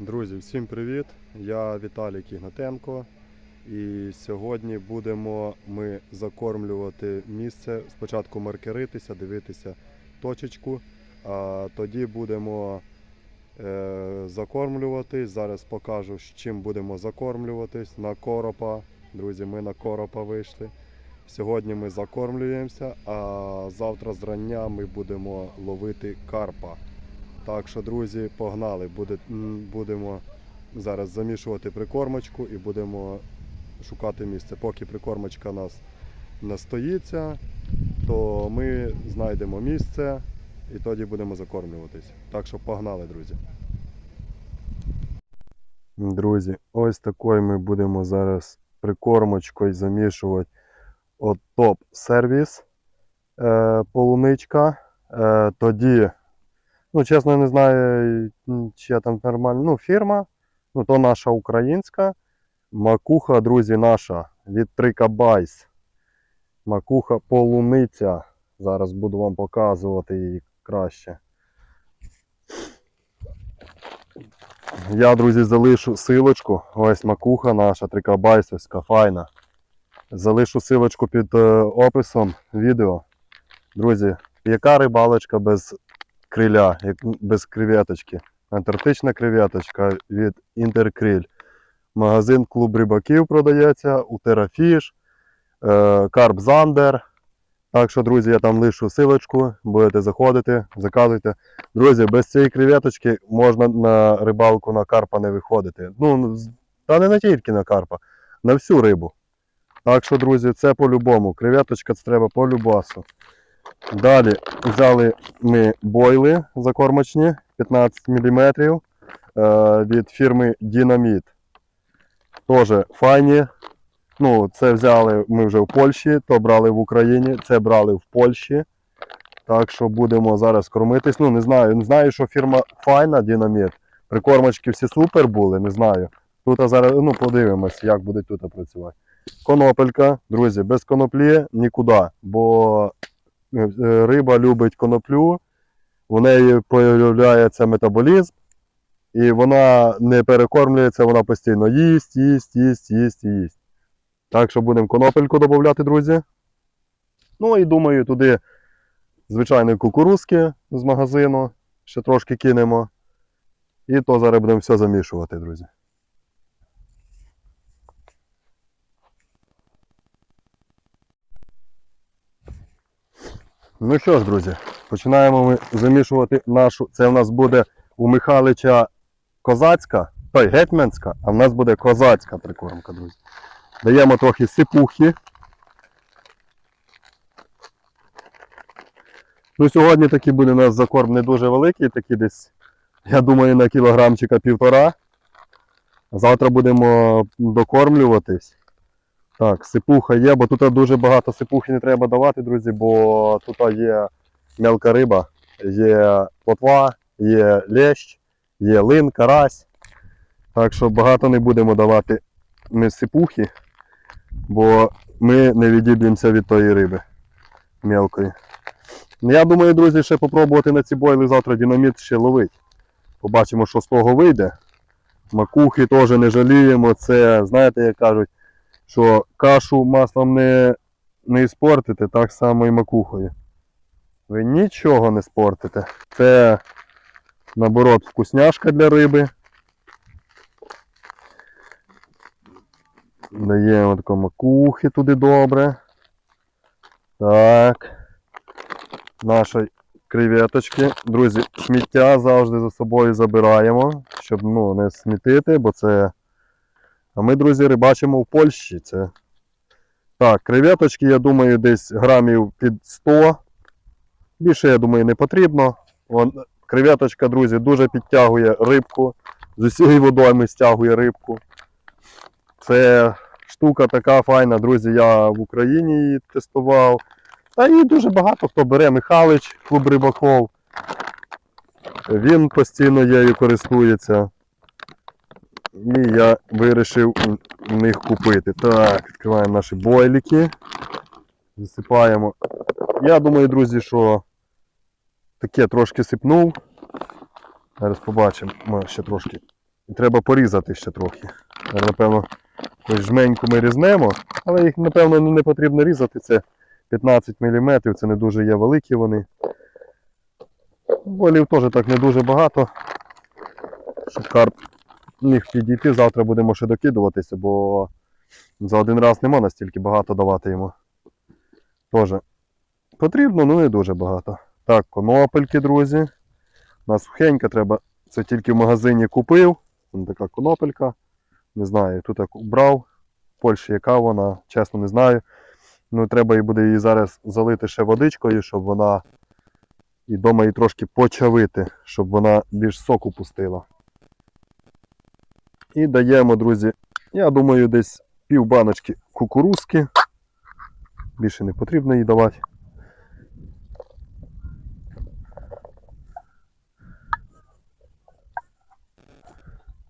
Друзі, всім привіт! Я Віталій Кігнатенко. І сьогодні будемо ми закормлювати місце. Спочатку маркеритися, дивитися точечку, а тоді будемо е, закормлюватись. Зараз покажу, з чим будемо закормлюватись на коропа. Друзі, ми на коропа вийшли. Сьогодні ми закормлюємося, а завтра зрання ми будемо ловити карпа. Так що, друзі, погнали. Буде, будемо зараз замішувати прикормочку і будемо шукати місце. Поки прикормочка нас настоїться, то ми знайдемо місце і тоді будемо закормлюватись. Так що погнали, друзі. Друзі, ось такою ми будемо зараз прикормочкою замішувати от топ сервіс е, полуничка. Е, тоді Ну, чесно, не знаю, м, чи я там нормально. Ну, фірма, ну, то наша українська. Макуха, друзі, наша від Трикабайс. Макуха полуниця. Зараз буду вам показувати її краще. Я, друзі, залишу силочку. Ось макуха наша трикабайсовська, файна. Залишу силочку під е, описом відео. Друзі, яка рибалочка без криля, як без креветочки. Антарктична креветочка від Інтеркриль. Магазин клуб рибаків продається у Терафіш, е, Карп Зандер. Так що, друзі, я там лишу силочку, будете заходити, заказуйте. Друзі, без цієї креветочки можна на рибалку на карпа не виходити. Ну, та не на тільки на карпа, на всю рибу. Так що, друзі, це по-любому. Креветочка це треба по любасу. Далі взяли ми бойли закормочні 15 мм від фірми Dynamit. Теж файні. Ну, це взяли ми вже в Польщі, то брали в Україні, це брали в Польщі. Так що будемо зараз кормитись. Ну, не знаю, не знаю, що фірма файна Dynamit. Прикормочки всі супер були, не знаю. Тут зараз ну, подивимось, як будуть тут працювати. Конопелька, друзі, без коноплі нікуди, бо е, риба любить коноплю, у неї проявляється метаболізм, і вона не перекормлюється, вона постійно їсть, їсть, їсть, їсть, їсть. Так що будемо конопельку додати, друзі. Ну і думаю, туди звичайної кукурузки з магазину ще трошки кинемо. І то зараз будемо все замішувати, друзі. Ну що ж, друзі, починаємо ми замішувати нашу. Це в нас буде у Михалича козацька, той гетьманська, а в нас буде козацька прикормка, друзі. Даємо трохи сипухи. Ну, сьогодні такий буде у нас закорм не дуже великий, такий десь, я думаю, на кілограмчика півтора. Завтра будемо докормлюватись. Так, сипуха є, бо тут дуже багато сипухи не треба давати, друзі, бо тут є мелка риба, є плотва, є лещ, є лин, карась. Так що багато не будемо давати ми сипухи, бо ми не відіб'ємося від тої риби мелкої. Ну, Я думаю, друзі, ще попробувати на ці бойли завтра динаміт ще ловить. Побачимо, що з того вийде. Макухи теж не жаліємо. Це, знаєте, як кажуть, що кашу маслом не, не іспортите, так само і макухою. Ви нічого не спортите. Це, наоборот, вкусняшка для риби. Даємо тако макухи туди добре. Так. Наші креветочки. Друзі, сміття завжди за собою забираємо, щоб ну, не смітити, бо це а ми, друзі, рибачимо в Польщі. Це... Так, креветочки, я думаю, десь грамів під 100. Більше, я думаю, не потрібно. Вон, креветочка, друзі, дуже підтягує рибку. З усієї водойми стягує рибку. Це штука така файна, друзі, я в Україні її тестував. Та і дуже багато хто бере. Михалич, клуб рибаков. Він постійно нею користується. І я вирішив у них купити. Так, відкриваємо наші бойлики. Засипаємо. Я думаю, друзі, що таке трошки сипнув. Зараз побачимо, ми ще трошки треба порізати ще трохи. Зараз, Напевно, ось жменьку ми різнемо, але їх, напевно, не потрібно різати. Це 15 мм, це не дуже є великі вони. Болів теж так не дуже багато. Щоб карп міг підійти, завтра будемо ще докидуватися, бо за один раз не можна настільки багато давати йому. Теж потрібно, ну не дуже багато. Так, конопельки, друзі. У нас сухенька треба. Це тільки в магазині купив. Вон така конопелька. Не знаю, тут як брав. В Польщі яка вона, чесно не знаю. Ну, треба і буде її зараз залити ще водичкою, щоб вона і вдома її трошки почавити, щоб вона більш соку пустила. І даємо, друзі, я думаю, десь пів баночки кукурузки. Більше не потрібно їй давати.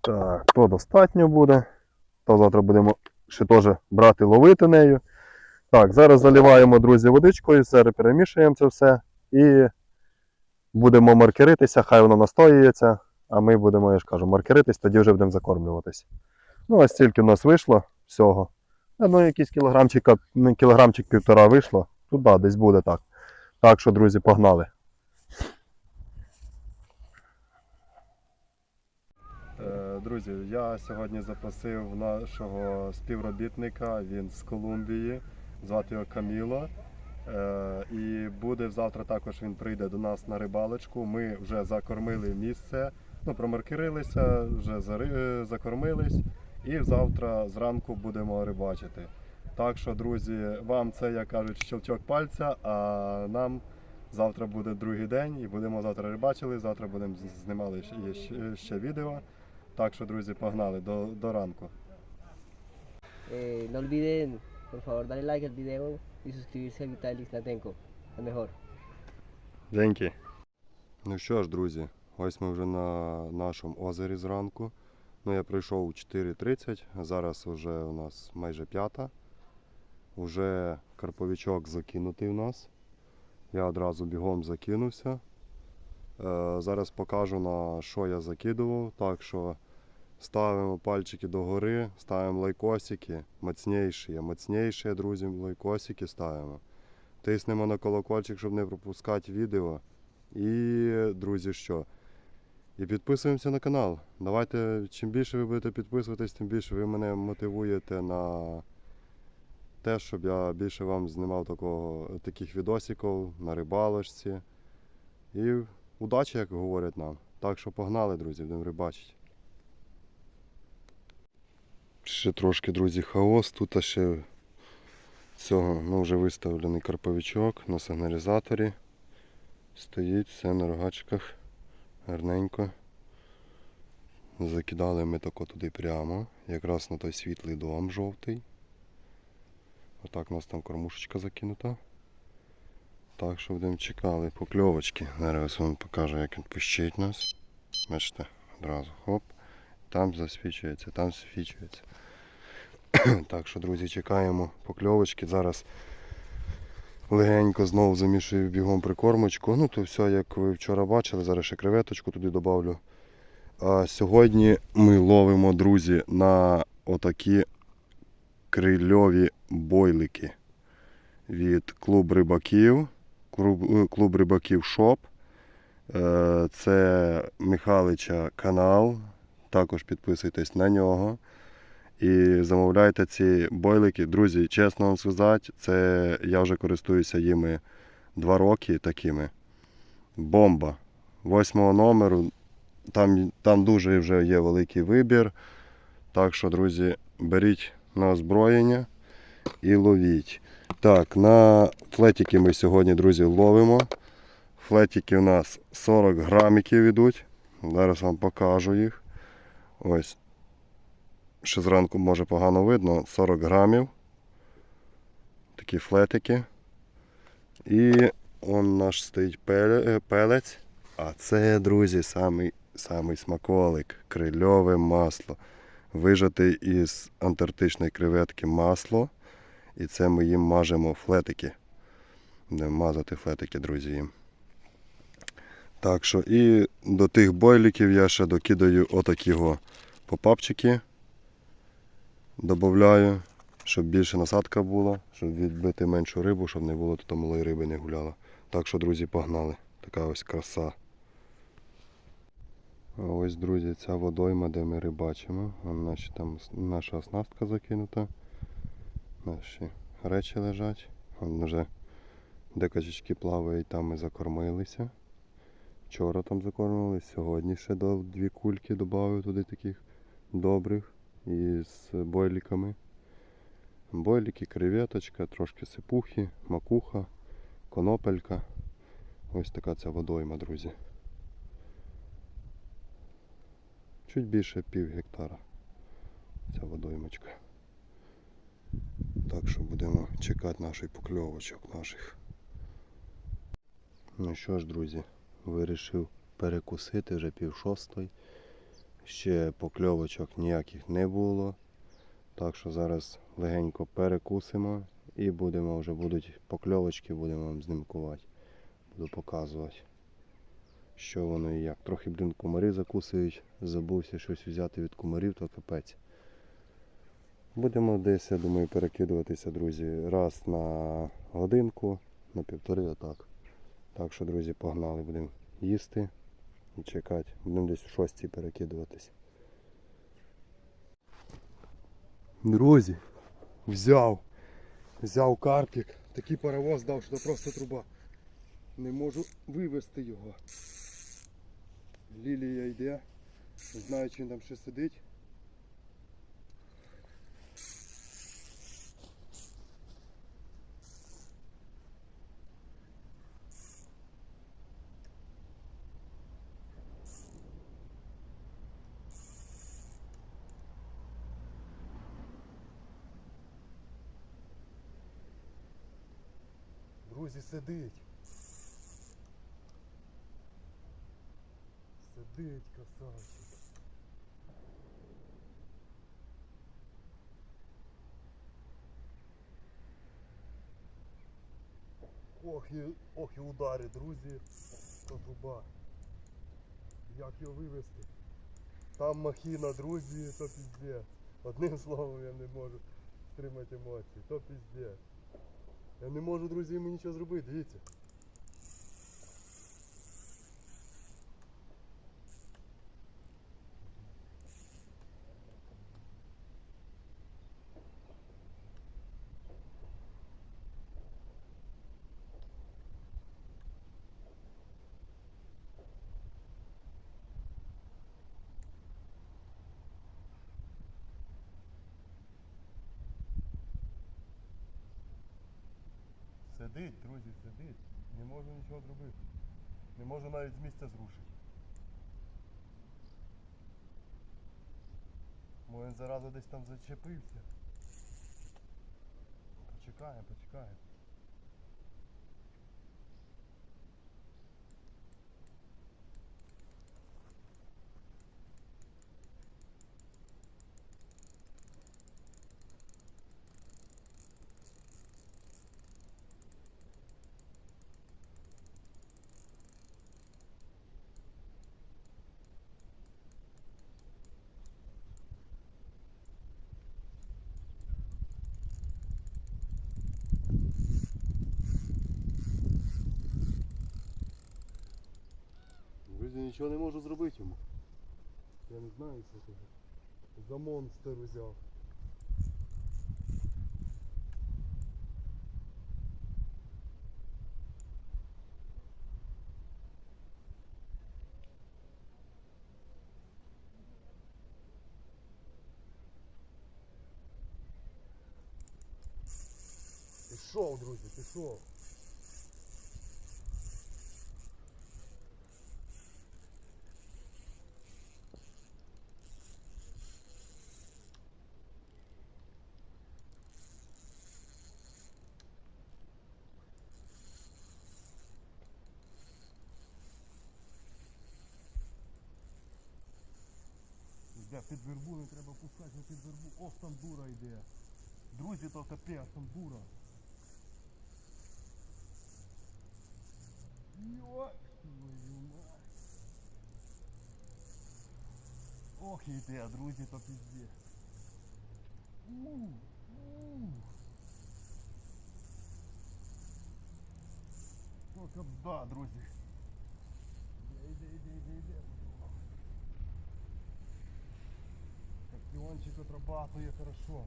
Так, то достатньо буде. То завтра будемо ще теж брати ловити нею. Так, зараз заливаємо, друзі, водичкою, зараз перемішуємо це все і будемо маркеритися, хай воно настоюється, а ми будемо, я ж кажу, маркеритись, тоді вже будемо закормлюватись. Ну, ось стільки в нас вийшло всього. Ну, якийсь кілограмчик, ну, кілограмчик півтора вийшло. Тут да, десь буде так. Так що, друзі, погнали. Е, Друзі, я сьогодні запросив нашого співробітника, він з Колумбії, звати його Каміло. Е, І буде завтра також він прийде до нас на рибалочку. Ми вже закормили місце, ну промаркерилися, вже зари- е, закормились. І завтра зранку будемо рибачити. Так що, друзі, вам це, як кажуть, щелчок пальця, а нам завтра буде другий день і будемо завтра рибачили. Завтра будемо знімали ще, ще, ще відео. Так що, друзі, погнали до, до ранку. Eh, no olviden, por favor, darle like al video y suscribirse a Vitalis Natenco, el mejor. Деньки. Ну що ж, друзі, ось ми вже на нашому озері зранку. Ну, я прийшов у 4.30, зараз вже у нас майже п'ята. Уже карповичок закинутий у нас. Я одразу бігом закинувся. Е, зараз покажу на що я закидував. Так що ставимо пальчики догори, ставимо лайкосики, мацніші, мацніші, друзі, лайкосики ставимо. Тиснемо на колокольчик, щоб не пропускати відео. І, друзі, що? І підписуємося на канал. Давайте, чим більше ви будете підписуватись, тим більше ви мене мотивуєте на те, щоб я більше вам знімав такого, таких відосиків на рибалочці. І удачі, як говорять нам. Так що погнали, друзі, будемо рибачити. Ще трошки, друзі, хаос. Тут ще цього ну, вже виставлений карповичок на сигналізаторі. Стоїть все на рогачках. Гарненько. Закидали ми тако туди прямо, якраз на той світлий дом жовтий. Отак у нас там кормушечка закинута. Так що будемо чекали покльовочки. Зараз вам покажу, як він пищить нас. Бачите, одразу хоп. Там засвічується, там засвічується. Так що, друзі, чекаємо покльовочки. Зараз легенько знову замішую бігом прикормочку. Ну, то все, як ви вчора бачили, зараз ще креветочку туди додавлю. А сьогодні ми ловимо, друзі, на отакі крильові бойлики від клуб рибаків. Клуб, е, рибаків Шоп. Е, Це Михалича канал. Також підписуйтесь на нього. І замовляйте ці бойлики. Друзі, чесно вам сказати, це я вже користуюся їми два роки такими. Бомба. Восьмого номеру. Там, там дуже вже є великий вибір. Так що, друзі, беріть на озброєння і ловіть. Так, на флетики ми сьогодні, друзі, ловимо. Флетики у нас 40 грамиків ідуть. Зараз вам покажу їх. Ось ще зранку може погано видно, 40 грамів. Такі флетики. І он наш стоїть е, пелець. А це, друзі, самий, самий смаколик. Крильове масло. Вижати із антарктичної креветки масло. І це ми їм мажемо флетики. Будемо мазати флетики, друзі, їм. Так що і до тих бойліків я ще докидаю отакі попапчики. Добавляю, щоб більше насадка була, щоб відбити меншу рибу, щоб не було тут малої риби не гуляла. Так що, друзі, погнали. Така ось краса. А ось, друзі, ця водойма, де ми рибачимо. Наші, там наша оснастка закинута. Наші речі лежать. Вон вже де качечки плавають, там ми закормилися. Вчора там закормились, сьогодні ще дві кульки додав туди таких добрих із бойліками. Бойліки, креветочка, трошки сипухи, макуха, конопелька. Ось така ця водойма, друзі. Чуть більше пів гектара ця водоймочка. Так що будемо чекати наших покльовочок наших. Ну що ж, друзі, вирішив перекусити вже пів шостої. Ще покльовочок ніяких не було. Так що зараз легенько перекусимо і будемо вже будуть покльовочки, будемо вам знімкувати. Буду показувати, що воно і як. Трохи, блін, комарі закусують. Забувся щось взяти від комарів, то капець. Будемо десь, я думаю, перекидуватися, друзі, раз на годинку, на півтори отак. Так що, друзі, погнали, будемо їсти і чекати. Будемо десь в шостій перекидуватись. Друзі, взяв. Взяв карпік. Такий паровоз дав, що це просто труба. Не можу вивезти його. Лілія йде. Не знаю, чим там ще сидить. Друзі, сидить. Сидить, красавчик. Ох і, ох і удари, друзі. Та труба. Як його вивезти? Там махіна, друзі, то піздець. Одним словом я не можу стримати емоції, то піздець. Я не можу, друзі, йому нічого зробити, дивіться. Друзі, сидить. Не можу нічого зробити. Не можу навіть з місця зрушити. Може він заразу десь там зачепився. Почекаємо, почекаємо. Друзі, нічого не можу зробити йому. Я не знаю, що це. За монстр взяв. Пішов, друзі, пішов. Де, під вербу не треба пускати, не під вербу. Ох, там дура йде. Друзі, то капець, там дура. Йо! Ох, йде, а друзі, то пізде. Ууу, ууу. То кабда, друзі. Йде, йде, йде, йде. Копіончик отрабатує хорошо.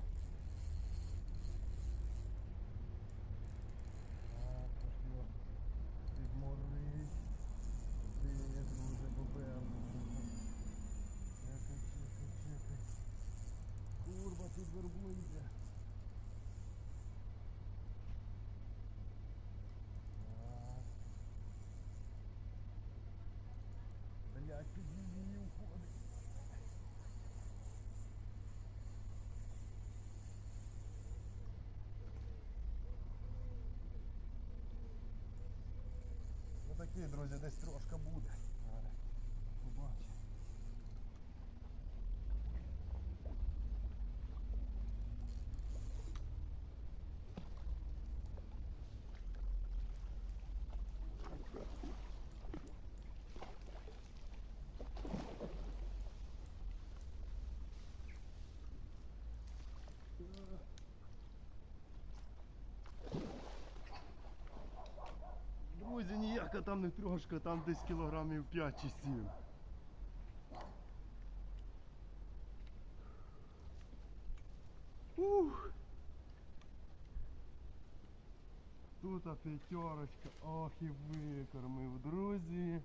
Друзі, десь трошка буде. Зараз побачимо. Ніяка там не трошка, там десь кілограмів 5 чи 7. Ух. Тут п'ятерочка, ох і викормив, друзі.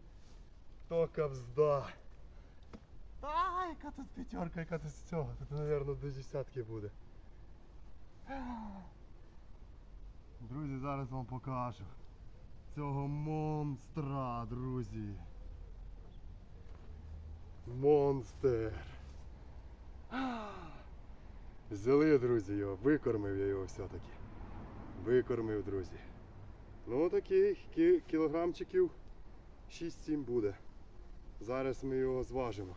То кавзда. А, яка тут п'ятерка, яка тут з цього? Тут, мабуть, до десятки буде. Друзі, зараз вам покажу цього монстра, друзі. Монстер. Взяли, друзі, його, викормив я його все-таки. Викормив, друзі. Ну такий кі- кілограмчиків 6-7 буде. Зараз ми його зважимо.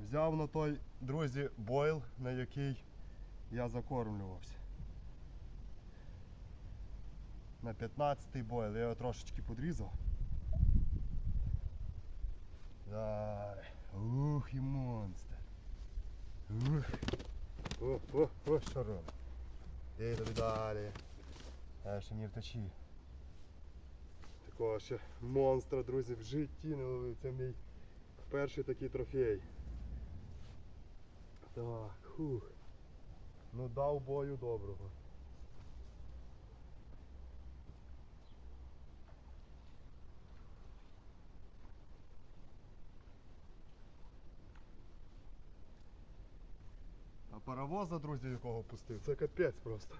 Взяв на той, друзі, бойл, на який я закормлювався. На 15-й бойл. Я його трошечки подрізав. Далі. Ух і монстр. Ух. О, о, о, що робить. Ей тобі далі. А ще не втечі. Такого ще монстра, друзі, в житті не ловив. Це мій перший такий трофей. Так, хух. Ну дав бою доброго. Паровоза, друзі, якого пустив, це капець просто.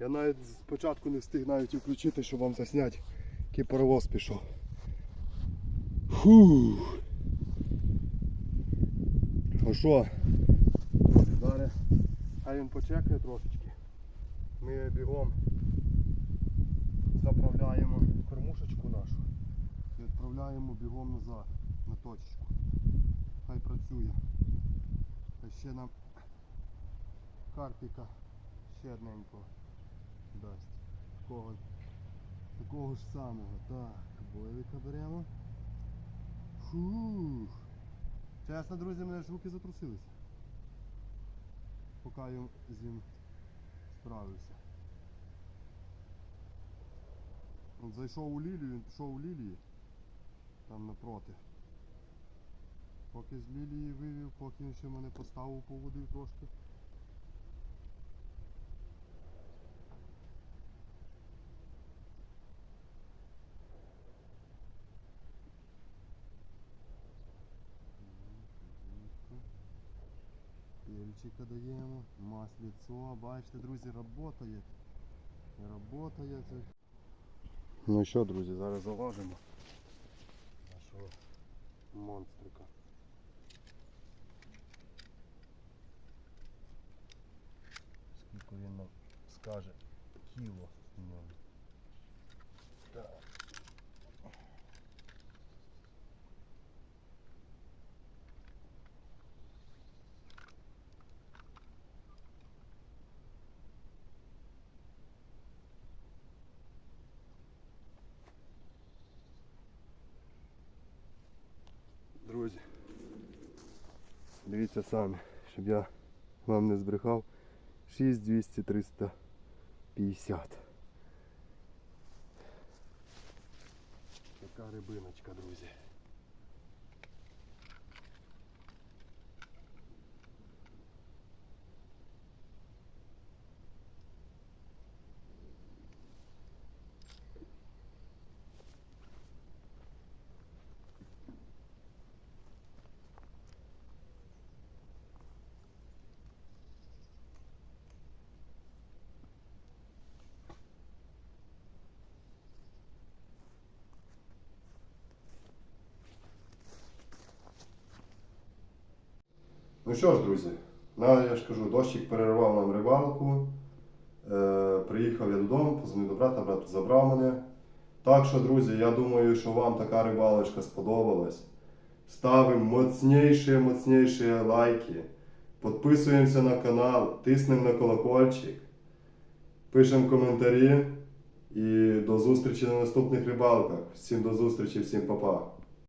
Я навіть спочатку не встиг навіть включити, щоб вам засняти, який паровоз пішов. Фух. Ну що, зараз хай він почекає трошечки. Ми бігом заправляємо кормушечку нашу і відправляємо бігом назад на точечку. Хай працює. Та ще нам карпіка ще одненького дасть. Такого, такого ж самого. Так, бойлика беремо. Фух. Чесно, друзі, мене ж руки затрусилися. Поки я з ним справився. От зайшов у лілію, він пішов у лілії. Там напроти. Поки з лілії вивів, поки він ще мене поставив, поводив трошки. Пельчика даємо, масліцо, бачите, друзі, работає. Работає це. Ну що, друзі, зараз заважимо нашого монстрика. Скільки він нам скаже кіло Дивіться самі, щоб я вам не збрехав. 6200 350. Така рибиночка, друзі. Ну що ж, друзі, на, я ж кажу, дощик перервав нам рибалку. Е, приїхав я додому, позвонив до брата, брат забрав мене. Так що, друзі, я думаю, що вам така рибалочка сподобалась. Ставимо моцніші, моцніші лайки. Підписуємося на канал, тиснемо на колокольчик, пишемо коментарі і до зустрічі на наступних рибалках. Всім до зустрічі, всім па-па.